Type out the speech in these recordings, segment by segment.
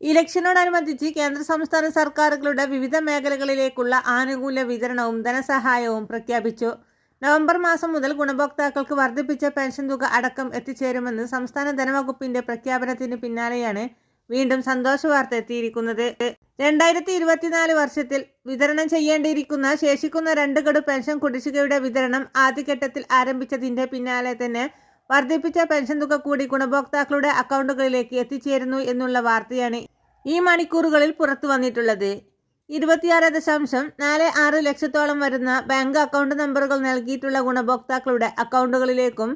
ഇലക്ഷനോടനുബന്ധിച്ച് കേന്ദ്ര സംസ്ഥാന സർക്കാരുകളുടെ വിവിധ മേഖലകളിലേക്കുള്ള ആനുകൂല്യ വിതരണവും ധനസഹായവും പ്രഖ്യാപിച്ചു. നവംബർ മാസം മുതൽ ഗുണഭോക്താക്കൾക്ക് വർദ്ധിപ്പിച്ച പെൻഷൻ തുക അടക്കം എത്തിച്ചേരുമെന്ന് സംസ്ഥാന ധനവകുപ്പിന്റെ പ്രഖ്യാപനത്തിന് പിന്നാലെയാണ് വീണ്ടും സന്തോഷ വാർത്ത എത്തിയിരിക്കുന്നത്. രണ്ടായിരത്തി ഇരുപത്തിനാല് വർഷത്തിൽ വിതരണം ചെയ്യേണ്ടിയിരിക്കുന്ന ശേഷിക്കുന്ന രണ്ട് ഗഡു പെൻഷൻ കുടിശ്ശികയുടെ വിതരണം ആദ്യഘട്ടത്തിൽ ആരംഭിച്ചതിന്റെ പിന്നാലെ തന്നെ വർദ്ധിപ്പിച്ച പെൻഷൻ തുക കൂടി ഗുണഭോക്താക്കളുടെ അക്കൗണ്ടുകളിലേക്ക് എത്തിച്ചേരുന്നു എന്നുള്ള വാർത്തയാണ് ഈ മണിക്കൂറുകളിൽ പുറത്തു വന്നിട്ടുള്ളത്. ഇരുപത്തിയാറ് ദശാംശം നാല് ആറ് ലക്ഷത്തോളം വരുന്ന ബാങ്ക് അക്കൗണ്ട് നമ്പറുകൾ നൽകിയിട്ടുള്ള ഗുണഭോക്താക്കളുടെ അക്കൗണ്ടുകളിലേക്കും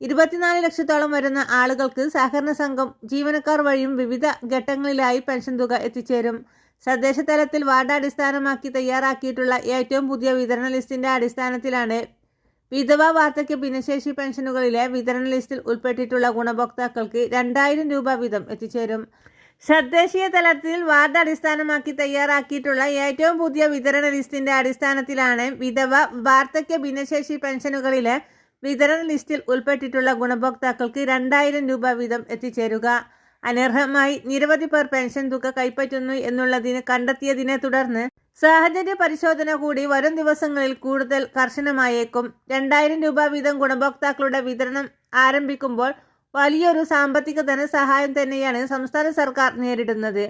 ഇരുപത്തിനാല് ലക്ഷത്തോളം വരുന്ന ആളുകൾക്ക് സഹകരണ സംഘം ജീവനക്കാർ വഴിയും വിവിധ ഘട്ടങ്ങളിലായി പെൻഷൻ തുക എത്തിച്ചേരും. തദ്ദേശ തലത്തിൽ വാർഡ് അടിസ്ഥാനമാക്കി തയ്യാറാക്കിയിട്ടുള്ള ഏറ്റവും പുതിയ വിതരണ ലിസ്റ്റിന്റെ അടിസ്ഥാനത്തിലാണ് വിധവ വാർദ്ധക്യ ഭിന്നശേഷി പെൻഷനുകളിലെ വിതരണ ലിസ്റ്റിൽ ഉൾപ്പെട്ടിട്ടുള്ള ഗുണഭോക്താക്കൾക്ക് രണ്ടായിരം രൂപ വീതം എത്തിച്ചേരും. തദ്ദേശീയ തലത്തിൽ വാർഡ് അടിസ്ഥാനമാക്കി തയ്യാറാക്കിയിട്ടുള്ള ഏറ്റവും പുതിയ വിതരണ ലിസ്റ്റിന്റെ അടിസ്ഥാനത്തിലാണ് വിധവ വാർദ്ധക്യ ഭിന്നശേഷി പെൻഷനുകളിലെ വിതരണ ലിസ്റ്റിൽ ഉൾപ്പെട്ടിട്ടുള്ള ഗുണഭോക്താക്കൾക്ക് രണ്ടായിരം രൂപ വീതം എത്തിച്ചേരുക. അനർഹമായി നിരവധി പേർ പെൻഷൻ തുക കൈപ്പറ്റുന്നു എന്നുള്ളതിന് കണ്ടെത്തിയതിനെ തുടർന്ന് സാഹചര്യ പരിശോധന കൂടി വരും ദിവസങ്ങളിൽ കൂടുതൽ കർശനമായേക്കും. രണ്ടായിരം രൂപ വീതം ഗുണഭോക്താക്കളുടെ വിതരണം ആരംഭിക്കുമ്പോൾ വലിയൊരു സാമ്പത്തിക ധനസഹായം തന്നെയാണ് സംസ്ഥാന സർക്കാർ നേരിടുന്നത്.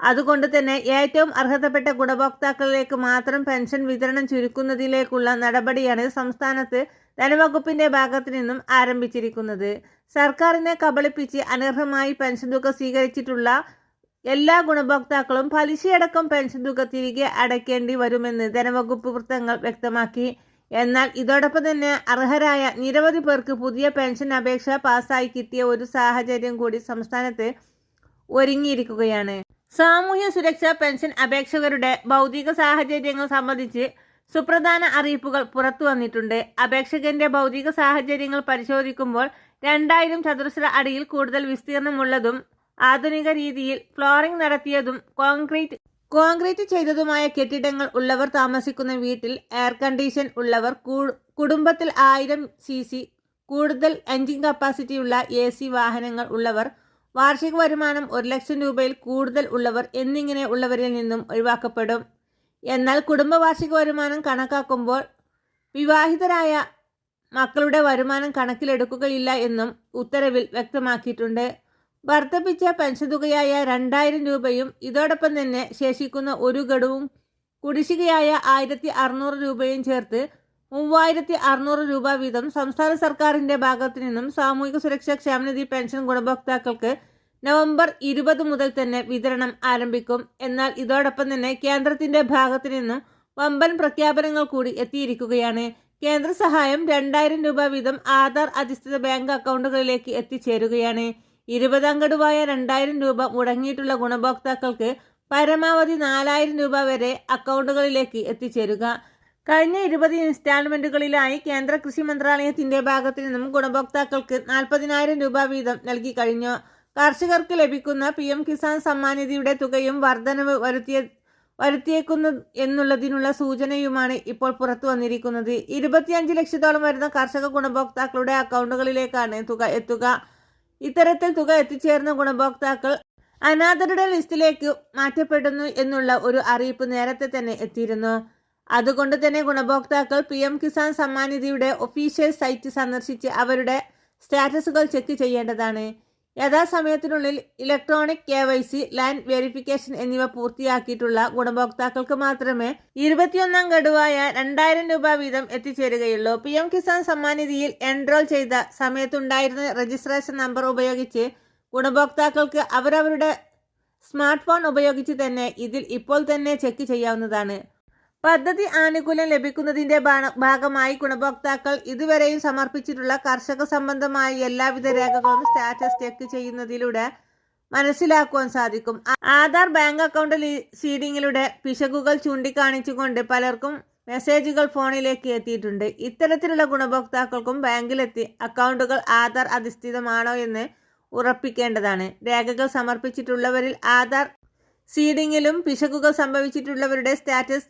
അതുകൊണ്ട് തന്നെ ഏറ്റവും അർഹതപ്പെട്ട ഗുണഭോക്താക്കളിലേക്ക് മാത്രം പെൻഷൻ വിതരണം ചുരുക്കുന്നതിലേക്കുള്ള നടപടിയാണ് സംസ്ഥാനത്ത് ധനവകുപ്പിന്റെ ഭാഗത്തു നിന്നും ആരംഭിച്ചിരിക്കുന്നത്. സർക്കാരിനെ കബളിപ്പിച്ച് അനർഹമായി പെൻഷൻ തുക സ്വീകരിച്ചിട്ടുള്ള എല്ലാ ഗുണഭോക്താക്കളും പലിശയടക്കം പെൻഷൻ തുക തിരികെ അടയ്ക്കേണ്ടി വരുമെന്ന് ധനവകുപ്പ് വൃത്തങ്ങൾ വ്യക്തമാക്കി. എന്നാൽ ഇതോടൊപ്പം തന്നെ അർഹരായ നിരവധി പേർക്ക് പുതിയ പെൻഷൻ അപേക്ഷ പാസ്സായി കിട്ടിയ ഒരു സാഹചര്യം കൂടി സംസ്ഥാനത്ത് ഒരുങ്ങിയിരിക്കുകയാണ്. സാമൂഹ്യ സുരക്ഷാ പെൻഷൻ അപേക്ഷകരുടെ ഭൗതിക സാഹചര്യങ്ങൾ സംബന്ധിച്ച് സുപ്രധാന അറിയിപ്പുകൾ പുറത്തു വന്നിട്ടുണ്ട്. അപേക്ഷകന്റെ ഭൗതിക സാഹചര്യങ്ങൾ പരിശോധിക്കുമ്പോൾ രണ്ടായിരം ചതുരശ്ര അടിയിൽ കൂടുതൽ വിസ്തീർണമുള്ളതും ആധുനിക രീതിയിൽ ഫ്ലോറിംഗ് നടത്തിയതും കോൺക്രീറ്റ് കോൺക്രീറ്റ് ചെയ്തതുമായ കെട്ടിടങ്ങൾ ഉള്ളവർ താമസിക്കുന്ന വീട്ടിൽ എയർ കണ്ടീഷൻ ഉള്ളവർ കുടുംബത്തിൽ ആയിരം സി കൂടുതൽ എൻജിൻ കപ്പാസിറ്റിയുള്ള എ സി വാഹനങ്ങൾ ഉള്ളവർ വാർഷിക വരുമാനം ഒരു ലക്ഷം രൂപയിൽ കൂടുതൽ ഉള്ളവർ എന്നിങ്ങനെ ഉള്ളവരിൽ നിന്നും ഒഴിവാക്കപ്പെടും. എന്നാൽ കുടുംബ വാർഷിക വരുമാനം കണക്കാക്കുമ്പോൾ വിവാഹിതരായ മക്കളുടെ വരുമാനം കണക്കിലെടുക്കുകയില്ല എന്നും ഉത്തരവിൽ വ്യക്തമാക്കിയിട്ടുണ്ട്. വർദ്ധിപ്പിച്ച പെൻഷൻ തുകയായ രണ്ടായിരം രൂപയും ഇതോടൊപ്പം തന്നെ ശേഷിക്കുന്ന ഒരു ഗഡുവും കുടിശ്ശികയായ ആയിരത്തി അറുന്നൂറ് രൂപയും ചേർത്ത് മൂവായിരത്തി അറുന്നൂറ് രൂപ വീതം സംസ്ഥാന സർക്കാരിന്റെ ഭാഗത്തു നിന്നും സാമൂഹിക സുരക്ഷാ ക്ഷേമനിധി പെൻഷൻ ഗുണഭോക്താക്കൾക്ക് നവംബർ ഇരുപത് മുതൽ തന്നെ വിതരണം ആരംഭിക്കും. എന്നാൽ ഇതോടൊപ്പം തന്നെ കേന്ദ്രത്തിന്റെ ഭാഗത്തു നിന്നും വമ്പൻ പ്രഖ്യാപനങ്ങൾ കൂടി എത്തിയിരിക്കുകയാണ്. കേന്ദ്ര സഹായം രണ്ടായിരം രൂപ വീതം ആധാർ അധിഷ്ഠിത ബാങ്ക് അക്കൗണ്ടുകളിലേക്ക് എത്തിച്ചേരുകയാണ്. ഇരുപതാം ഗഡുവായ രണ്ടായിരം രൂപ മുടങ്ങിയിട്ടുള്ള ഗുണഭോക്താക്കൾക്ക് പരമാവധി നാലായിരം രൂപ വരെ അക്കൗണ്ടുകളിലേക്ക് എത്തിച്ചേരുക. കഴിഞ്ഞ ഇരുപത് ഇൻസ്റ്റാൾമെന്റുകളിലായി കേന്ദ്ര കൃഷി മന്ത്രാലയത്തിന്റെ ഭാഗത്തു നിന്നും ഗുണഭോക്താക്കൾക്ക് നാൽപ്പതിനായിരം രൂപ വീതം നൽകി കഴിഞ്ഞു. കർഷകർക്ക് ലഭിക്കുന്ന പി എം കിസാൻ സമ്മാൻ നിധിയുടെ തുകയും വർധനവ് വരുത്തിയ വരുത്തിയേക്കുന്നു എന്നുള്ളതിനുള്ള സൂചനയുമാണ് ഇപ്പോൾ പുറത്തു വന്നിരിക്കുന്നത്. ഇരുപത്തിയഞ്ച് ലക്ഷത്തോളം വരുന്ന കർഷക ഗുണഭോക്താക്കളുടെ അക്കൗണ്ടുകളിലേക്കാണ് തുക എത്തുക. ഇത്തരത്തിൽ തുക എത്തിച്ചേർന്ന ഗുണഭോക്താക്കൾ അനാഥരുടെ ലിസ്റ്റിലേക്ക് മാറ്റപ്പെടുന്നു എന്നുള്ള ഒരു അറിയിപ്പ് നേരത്തെ തന്നെ എത്തിയിരുന്നു. അതുകൊണ്ട് തന്നെ ഗുണഭോക്താക്കൾ പി എം കിസാൻ സമ്മാൻ നിധിയുടെ ഒഫീഷ്യൽ സൈറ്റ് സന്ദർശിച്ച് അവരുടെ സ്റ്റാറ്റസുകൾ ചെക്ക് ചെയ്യേണ്ടതാണ്. യഥാസമയത്തിനുള്ളിൽ electronic K Y C land verification എന്നിവ പൂർത്തിയാക്കിയിട്ടുള്ള ഗുണഭോക്താക്കൾക്ക് മാത്രമേ ഇരുപത്തിയൊന്നാം ഗഡുവായ രണ്ടായിരം രൂപ വീതം എത്തിച്ചേരുകയുള്ളൂ. പി എം കിസാൻ സമ്മാൻ നിധിയിൽ എൻറോൾ ചെയ്ത സമയത്തുണ്ടായിരുന്ന രജിസ്ട്രേഷൻ നമ്പർ ഉപയോഗിച്ച് ഗുണഭോക്താക്കൾക്ക് അവരവരുടെ സ്മാർട്ട് ഫോൺ ഉപയോഗിച്ച് തന്നെ ഇതിൽ ഇപ്പോൾ തന്നെ ചെക്ക് ചെയ്യാവുന്നതാണ്. പദ്ധതി ആനുകൂല്യം ലഭിക്കുന്നതിന്റെ ഭാഗമായി ഗുണഭോക്താക്കൾ ഇതുവരെയും സമർപ്പിച്ചിട്ടുള്ള കർഷക സംബന്ധമായ എല്ലാവിധ രേഖകളും സ്റ്റാറ്റസ് ചെക്ക് ചെയ്യുന്നതിലൂടെ മനസ്സിലാക്കുവാൻ സാധിക്കും. ആധാർ ബാങ്ക് അക്കൗണ്ട് സീഡിങ്ങിലൂടെ പിശകുകൾ ചൂണ്ടിക്കാണിച്ചുകൊണ്ട് പലർക്കും മെസ്സേജുകൾ ഫോണിലേക്ക് എത്തിയിട്ടുണ്ട്. ഇത്തരത്തിലുള്ള ഗുണഭോക്താക്കൾക്കും ബാങ്കിലെത്തി അക്കൗണ്ടുകൾ ആധാർ അധിഷ്ഠിതമാണോ എന്ന് ഉറപ്പിക്കേണ്ടതാണ്. രേഖകൾ സമർപ്പിച്ചിട്ടുള്ളവരിൽ ആധാർ സീഡിങ്ങിലും പിശകുകൾ സംഭവിച്ചിട്ടുള്ളവരുടെ സ്റ്റാറ്റസ്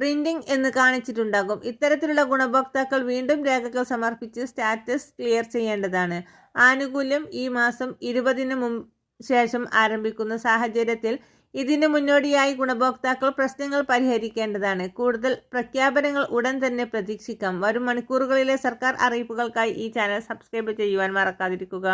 പ്രിന്റിംഗ് എന്ന് കാണിച്ചിട്ടുണ്ടാകും. ഇത്തരത്തിലുള്ള ഗുണഭോക്താക്കൾ വീണ്ടും രേഖകൾ സമർപ്പിച്ച് സ്റ്റാറ്റസ് ക്ലിയർ ചെയ്യേണ്ടതാണ്. ആനുകൂല്യം ഈ മാസം ഇരുപതിന് ശേഷം ആരംഭിക്കുന്ന സാഹചര്യത്തിൽ ഇതിന് മുന്നോടിയായി ഗുണഭോക്താക്കൾ പ്രശ്നങ്ങൾ പരിഹരിക്കേണ്ടതാണ്. കൂടുതൽ പ്രഖ്യാപനങ്ങൾ ഉടൻ തന്നെ പ്രതീക്ഷിക്കാം. വരും മണിക്കൂറുകളിലെ സർക്കാർ അറിയിപ്പുകൾക്കായി ഈ ചാനൽ സബ്സ്ക്രൈബ് ചെയ്യുവാൻ മറക്കാതിരിക്കുക.